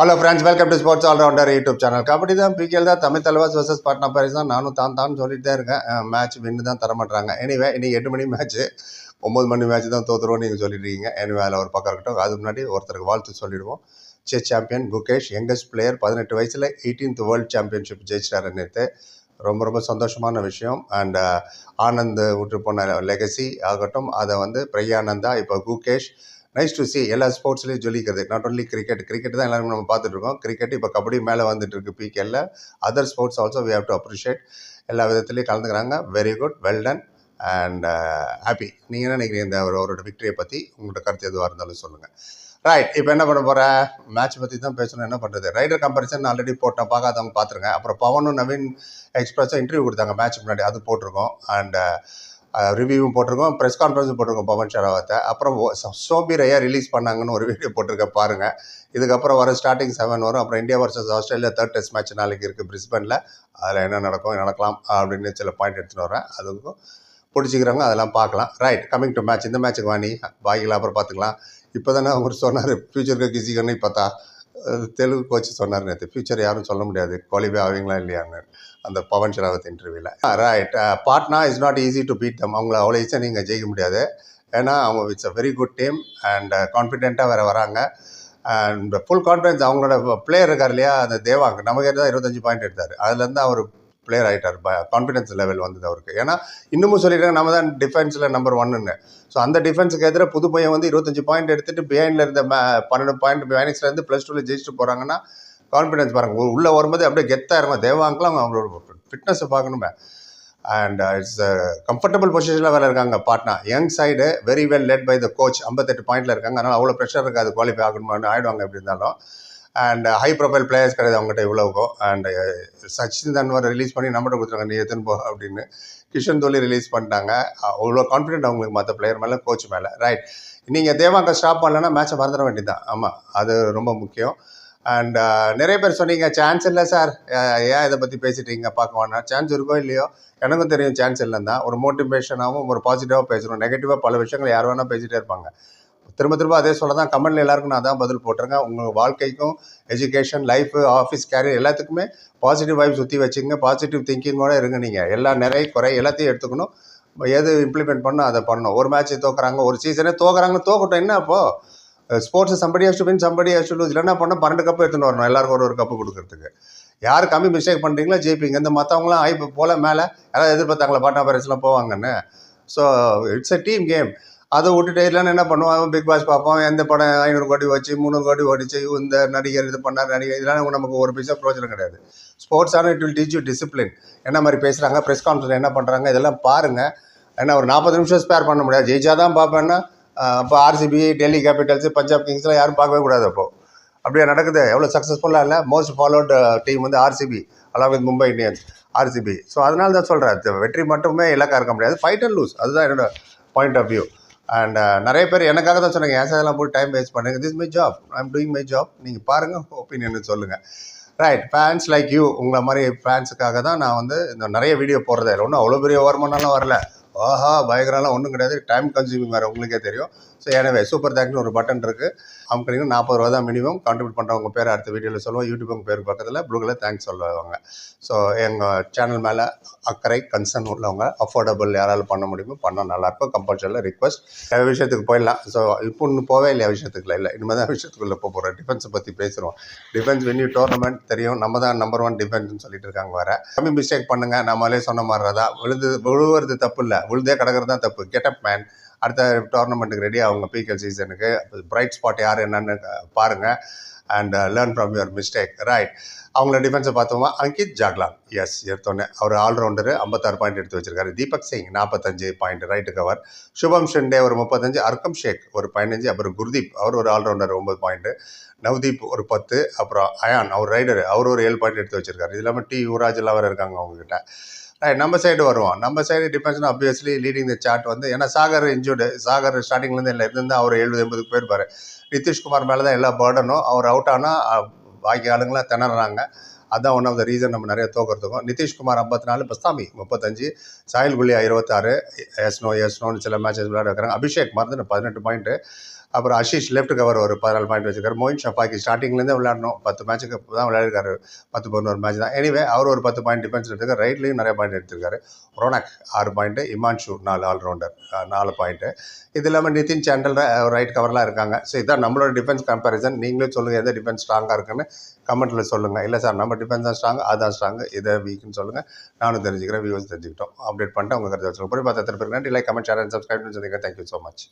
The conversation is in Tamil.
Hello friends welcome to sports allrounder YouTube channel kabaddi தான் பிகேல் தான் தமிழ் தலைவாஸ் வர்சஸ் பாட்னா பாரிஸ் தான். நானும் தான் தான் சொல்லிட்டு தான் இருக்கேன். மேட்ச் வின்னு தான் தரமாட்டாங்க. எனிவே இன்னைக்கு எட்டு மணி மேட்ச்சு ஒம்பது மணி மேட்ச் தான் தோத்துருவோம் நீங்கள் சொல்லிட்டுருக்கீங்க எனிவே அதில் ஒரு பக்கம் இருக்கட்டும். அது முன்னாடி ஒருத்தருக்கு வாழ்த்து சொல்லிடுவோம். Chess champion Gukesh youngest player பதினெட்டு வயசில் எயிட்டீன்த் வேர்ல்டு சாம்பியன்ஷிப் ஜெயிச்சிட்டாரு நேற்று ரொம்ப ரொம்ப சந்தோஷமான விஷயம். அண்ட் ஆனந்த் விட்டு போன லெகசி ஆகட்டும். அதை வந்து பிரயானந்தா இப்போ குகேஷ் நைஸ் டு சி எல்லா ஸ்போர்ட்ஸ்லேயும் ஜொலிக்கிறது. நாட் ஓன்லி கிரிக்கெட் கிரிக்கெட் தான் எல்லாருமே நம்ம பார்த்துட்டு இருக்கோம் கிரிக்கெட் இப்போ கபடி மேலே வந்துட்டு இருக்கு PKL other sports also we have to appreciate எல்லா விதத்துலையும் கலந்துக்கிறாங்க. Very good well done and happy நீங்கள் என்ன நினைக்கிறீங்க? இந்த ஒரு அவரோட விக்டரியை பற்றி உங்களோட கருத்து எதுவாக இருந்தாலும் சொல்லுங்கள் ரைட் இப்போ என்ன பண்ண போகிற மேட்ச் பற்றி தான் பேசணும். என்ன பண்ணுறது ரைடர் கம்பேரிசன் ஆல்ரெடி போட்டேன் பார்க்காதவங்க பார்த்துருங்க. அப்புறம் பவனும் நவீன் எக்ஸ்பிரஸும் இன்டர்வியூ கொடுத்தாங்க. மேட்ச் முன்னாடி அது போட்டிருக்கோம். அண்ட் ரிவ்யூவும் போட்டிருக்கோம் ப்ரெஸ் கான்ஃபரன்ஸும் போட்டிருக்கோம் பவன் ஷராவத்தை. அப்புறம் சோபி ரயா ரிலீஸ் பண்ணாங்கன்னு ஒரு வீடியோ போட்டிருக்கேன் பாருங்கள் இதுக்கப்புறம் வர ஸ்டார்டிங் செவன் வரும். அப்புறம் India versus Australia third test match நாளைக்கு இருக்குது பிரிஸ்பனில் அதில் என்ன நடக்கும் நடக்கலாம் அப்படின்னு சில பாயிண்ட் எடுத்துகிட்டு வரேன் அதுக்கும் பிடிச்சிக்கிறவங்க அதெல்லாம் பார்க்கலாம். ரைட் கமிங் டு மேட்ச் இந்த மேட்ச்சுக்கு வாணி. பாக்கிலாம் அப்புறம் பார்த்துக்கலாம். இப்போ தானே அவர் சொன்னார் ஃப்யூச்சருக்கு கிசிக்கன்னு பார்த்தா தெலுங்கு கோச் சொன்னார் நேற்று ஃப்யூச்சர் யாரும் சொல்ல முடியாது. குவாலிஃபை ஆவீங்களா இல்லையான்னு. அந்த பவன் ஷராவத் இன்டர்வியூவில் right Patna is not easy to beat them அவங்கள அவ்வளோ ஈஸியாக நீங்கள் ஜெயிக்க முடியாது. ஏன்னா அவங்க it's a very good team and கான்ஃபிடென்ட்டாக வேறு வராங்க. அண்ட் ஃபுல் கான்ஃபிடன்ஸ் அவங்களோட பிளேயர் இருக்கார் இல்லையா? அந்த தேவாங்க நமக்கு தான் இருபத்தஞ்சு பாயிண்ட் எடுத்தார். அதுலேருந்து அவர் பிளேயர் ஆகிட்டார் கான்ஃபிடன்ஸ் லெவல் வந்தது அவருக்கு. ஏன்னா இன்னமும் சொல்லிட்டாங்க நம்ம தான் டிஃபென்ஸில் நம்பர் ஒன்னுன்னு ஸோ அந்த டிஃபென்ஸுக்கு எதிராக புது பையன் வந்து இருபத்தஞ்சு பாயிண்ட் எடுத்துகிட்டு பிஹைண்டில் இருந்த மே பன்னெண்டு பாயிண்ட் பிஹைனிக்ஸ்லேருந்து ப்ளஸ் டூவில் ஜெயிச்சுட்டு போகிறாங்கன்னா கான்ஃபிடன்ஸ் பாருங்க. உள்ளே வரும்போது அப்படியே கெத்தாக இருக்கும். தேவாங்கலாம் அவங்களோட ஃபிட்னஸை பார்க்கணுமே. அண்ட் இட்ஸ் கம்ஃபர்டபுள் பொசிஷனில் வேறு இருக்காங்க Patna young side very well led by the coach ஐம்பத்தெட்டு பாயிண்டில் இருக்காங்க. அதனால் அவ்வளோ ப்ரெஷர் இருக்காது. குவாலிஃபை ஆகணுமான்னு ஆகிடுவாங்க எப்படி இருந்தாலும். அண்ட் ஹை ப்ரொஃபைல் பிளேயர்ஸ் கிடையாது அவங்ககிட்ட இவ்வளோக்கும் and uh, Sachin Tanwar release பண்ணி நம்மகிட்ட கொடுத்துருக்காங்க. நீ எத்தனை போ அப்படின்னு. கிஷன் தோலி ரிலீஸ் பண்ணிட்டாங்க. அவ்வளோ கான்ஃபிடென்ட் அவங்களுக்கு மற்ற பிளேயர் மேலே கோச் மேலே. ரைட் நீங்கள் தேவாங்க ஸ்டாப் பண்ணலன்னா மேட்சை மறந்துட வேண்டியதுதான். ஆமாம் அது ரொம்ப முக்கியம். அண்ட் uh, நிறைய பேர் சொன்னீங்க சான்ஸ் இல்லை சார் ஏன் இதை பற்றி பேசிட்டீங்க? பார்க்க வேணாம் சான்ஸ் இருக்கோ இல்லையோ எனக்கும் தெரியும் சான்ஸ் இல்லைன்னா தான் ஒரு மோட்டிவேஷனாகவும் ஒரு பாசிட்டிவாக பேசணும். நெகட்டிவாக பல விஷயங்கள் யார் வேணால் பேசிகிட்டே இருப்பாங்க. திரும்ப திரும்ப அதே சொல்ல தான் கமெண்ட்ல எல்லாருக்கும் நான் தான் பதில் போட்டிருக்கேன். உங்கள் வாழ்க்கைக்கும் எஜுகேஷன் லைஃப் ஆஃபீஸ் கேரியர் எல்லாத்துக்குமே பாசிட்டிவ் வைப் சுற்றி வச்சுங்க பாசிட்டிவ் திங்கிங்கோட இருங்க நீங்கள் எல்லா நிறைய குறை எல்லாத்தையும் எடுத்துக்கணும். எது இம்ப்ளிமெண்ட் பண்ணணும் அதை பண்ணணும். ஒரு மேட்ச் தோக்குறாங்க ஒரு சீசனே தோக்குறாங்க தோக்கட்டும். என்ன அப்போது sports somebody has to win somebody has to lose இல்லைன்னா பண்ண பன்னெண்டு கப்பு எடுத்துன்னு வரணும். எல்லாருக்கும் ஒரு ஒரு கப்பு கொடுக்குறதுக்கு. யார் கம்மி மிஸ்டேக் பண்ணுறீங்களோ ஜெயிப்பீங்க. இந்த மற்றவங்களாம் ஐ போல் மேலே யாராவது எதிர்பார்த்தாங்களா பாட்டா பேரண்ட்ஸ்லாம் போவாங்கன்னு. So it's a team game அதை விட்டுட்டு இல்லைன்னா என்ன பண்ணுவான் பிக் பாஸ் பார்ப்போம். எந்த படம் ஐநூறு கோடி வச்சு முந்நூறு கோடி ஓடிச்சு இந்த நடிகர் இது பண்ணார் நடிகர் இதெல்லாம் நமக்கு ஒரு பைசா பிரோஜனம் கிடையாது. ஸ்போர்ட்ஸ் ஆனால் it will teach you discipline என்ன மாதிரி பேசுகிறாங்க ப்ரெஸ் கான்ஃபரன்ஸ் என்ன பண்ணுறாங்க இதெல்லாம் பாருங்கள் ஏன்னா ஒரு நாற்பது நிமிஷம் ஸ்பேர் பண்ண முடியாது. ஜெயிச்சா தான் பார்ப்பேன்னா அப்போ ஆர்சிபி டெல்லி கேபிட்டல்ஸ் பஞ்சாப் கிங்ஸ்லாம் யாரும் பார்க்கவே கூடாது அப்போது அப்படியே நடக்குது. எவ்வளோ சக்ஸஸ்ஃபுல்லாக இல்லை. மோஸ்ட் ஃபாலோட் டீம் வந்து RCB along with Mumbai Indians RCB so அதனால தான் சொல்கிறேன் வெற்றி மட்டுமே இலக்கா இருக்க முடியாது. ஃபைட் அண்ட் லூஸ் அதுதான் என்னோடய பாயிண்ட் ஆஃப் வியூ அண்ட் நிறைய பேர் எனக்காக தான் சொன்னாங்க ஏன் சார் போய் டைம் வேஸ்ட் பண்ணுங்க. This my job I am doing my job நீங்கள் பாருங்கள் ஒப்பீனியன் சொல்லுங்கள் ரைட் ஃபேன்ஸ் லைக் யூ உங்களை மாதிரி ஃபேன்ஸுக்காக தான் நான் வந்து இந்த நிறைய வீடியோ போடுறதே இல்லை. ஒன்றும் அவ்வளோ பெரிய வருமானம்லாம் வரல. ஆஹா பயங்கரம்லாம் ஒன்றும் கிடையாது. டைம் கன்சியூமிங் வேறு உங்களுக்கே தெரியும். ஸோ எனவே சூப்பர் தேங்க்ஸ்னு ஒரு பட்டன் இருக்குது அவங்க நாற்பது ரூபா தான் மினிமம் கான்ட்ரிபியூட் பண்ணுறவங்க பேர் அடுத்த வீடியோவில் சொல்லுவோம். யூடியூப் உங்கள் பேர் பக்கத்தில் ப்ளூ கலர் தேங்க்ஸ் சொல்லுவாங்க. ஸோ எங்கள் சேனல் மேலே அக்கறை கன்சர்ன் உள்ளவங்க அஃபோர்டபுள் யாராலும் பண்ண முடியுமோ பண்ணால் நல்லாயிருக்கும் கம்பல்சரியில் ரிக்வஸ்ட் விஷயத்துக்கு போயிடலாம். ஸோ இப்போ இன்னும் போவே இல்லையா விஷயத்துக்குள்ள இல்லை. இனிமேல் தான் விஷயத்துக்குள்ளே போக போகிறோம் டிஃபென்ஸை பற்றி பேசுகிறோம் டிஃபென்ஸ் வென்யூ டோர்னமெண்ட் தெரியும். நம்ம தான் நம்பர் ஒன் டிஃபென்ஸ்னு சொல்லிட்டு இருக்காங்க வேறு. கம்மி மிஸ்டேக் பண்ணுங்கள் நம்மளே சொன்ன மாதிரி தான் விழுது விழுவுறது தப்பு இல்லை. விழுதே கிடக்கிறது தான் தப்பு கெட்டப் மேன் அடுத்த டோர்னமெண்ட்டுக்கு ரெடி அவங்க பிகல் சீசனுக்கு பிரைட் ஸ்பாட் யார் என்னன்னு பாருங்கள் and learn from your mistake right அவங்கள டிஃபென்ஸை பார்த்தோமா? அங்கித் ஜாக்லாம் எஸ் எடுத்தோன்னே அவர் ஆல்ரவுண்டரு ஐம்பத்தாறு பாயிண்ட் எடுத்து வச்சிருக்காரு. தீபக் சிங் நாற்பத்தஞ்சு point right cover Shubham Shende ஒரு முப்பத்தஞ்சு. அர்க்கம் ஷேக் ஒரு பதினஞ்சு. அப்புறம் குர்தீப் அவர் ஒரு ஆல்ரவுண்டர் ஒம்பது பாயிண்ட்டு நவ்தீப் ஒரு பத்து. அப்புறம் அயான் அவர் ரைடர் அவர் ஒரு ஏழு பாயிண்ட் எடுத்து வச்சிருக்காரு. இது இல்லாமல் டி யுவராஜ் எல்லாம் வேறு இருக்காங்க அவங்ககிட்ட. ரைட் நம்ம சைடு வருவோம். நம்ம side defence obviously leading the chart வந்து ஏன்னா சாகர் இன்ஜூர்டு சாகர் ஸ்டார்டிங்லேருந்து இல்லை இருந்து அவர் எழுபது எண்பதுக்கு போயிருப்பார். நிதிஷ்குமார் மேலே தான் எல்லா பேர்டனும் அவர் அவுட் ஆனால் பாக்கி ஆளுங்களாம் திணறாங்க. அதான் ஒன் ஆஃப் த ரீசன் நம்ம நிறைய தோக்கிறதுக்கும். நிதிஷ்குமார் ஐம்பத்தி நாலு பஸ்தாமி முப்பத்தஞ்சு சாயல் குலியா இருபத்தாறு எஸ்னோ எஸ்னோன்னு சில மேட்சஸ் விளையாட வைக்கிறாங்க. அபிஷேக் மருந்து பதினெட்டு பாயிண்ட்டு அப்புறம் அஷிஷ் லெஃப்ட் கவர் ஒரு பதினாலு பாயிண்ட் வச்சிருக்காரு. மோயின் ஷஃபாக்கி ஸ்டார்டிங்லேருந்தே விளையாடணும். பத்து மேட்ச்சுக்கு தான் விளையாடிருக்காரு. பத்து பதினோரு மேட்ச் தான். எனிவே அவர் ஒரு பத்து பாயிண்ட் டிஃபென்ஸ் எடுத்திருக்காரு. ரைட்லேயும் நிறைய பாயிண்ட் எடுத்திருக்காரு. ரோனக் ஆறு பாயிண்ட்டு இமான்ஷு நாலு ஆல்ரவுண்டர் நாலு பாயிண்ட்டு இது இல்லாமல் நிதின் சாண்டல் ரைட் கவர்லாம் இருக்காங்க. ஸோ இதான் நம்மளோட டிஃபென்ஸ் கம்பேரிசன் நீங்களே சொல்லுங்கள் எந்த டிஃபென்ஸ் ஸ்ட்ராங்காக இருக்குன்னு கமெண்ட்டில் சொல்லுங்கள் இல்லை சார் நம்ம டிஃபென்ஸ் தான் ஸ்ட்ராங் அதான் ஸ்ட்ராங் இதை வீக்குன்னு சொல்லுங்கள் நானும் தெரிஞ்சுக்கிறேன் வியூஸ் தெரிஞ்சுக்கிட்டோம். அப்டேட் பண்ணிட்டு உங்கள் கருத்து வச்சுருக்கோம் போய் பார்த்து திருப்பி நன்றி. Like comment share and subscribe சொல்லுங்கள் தேங்க்யூ ஸோ மச்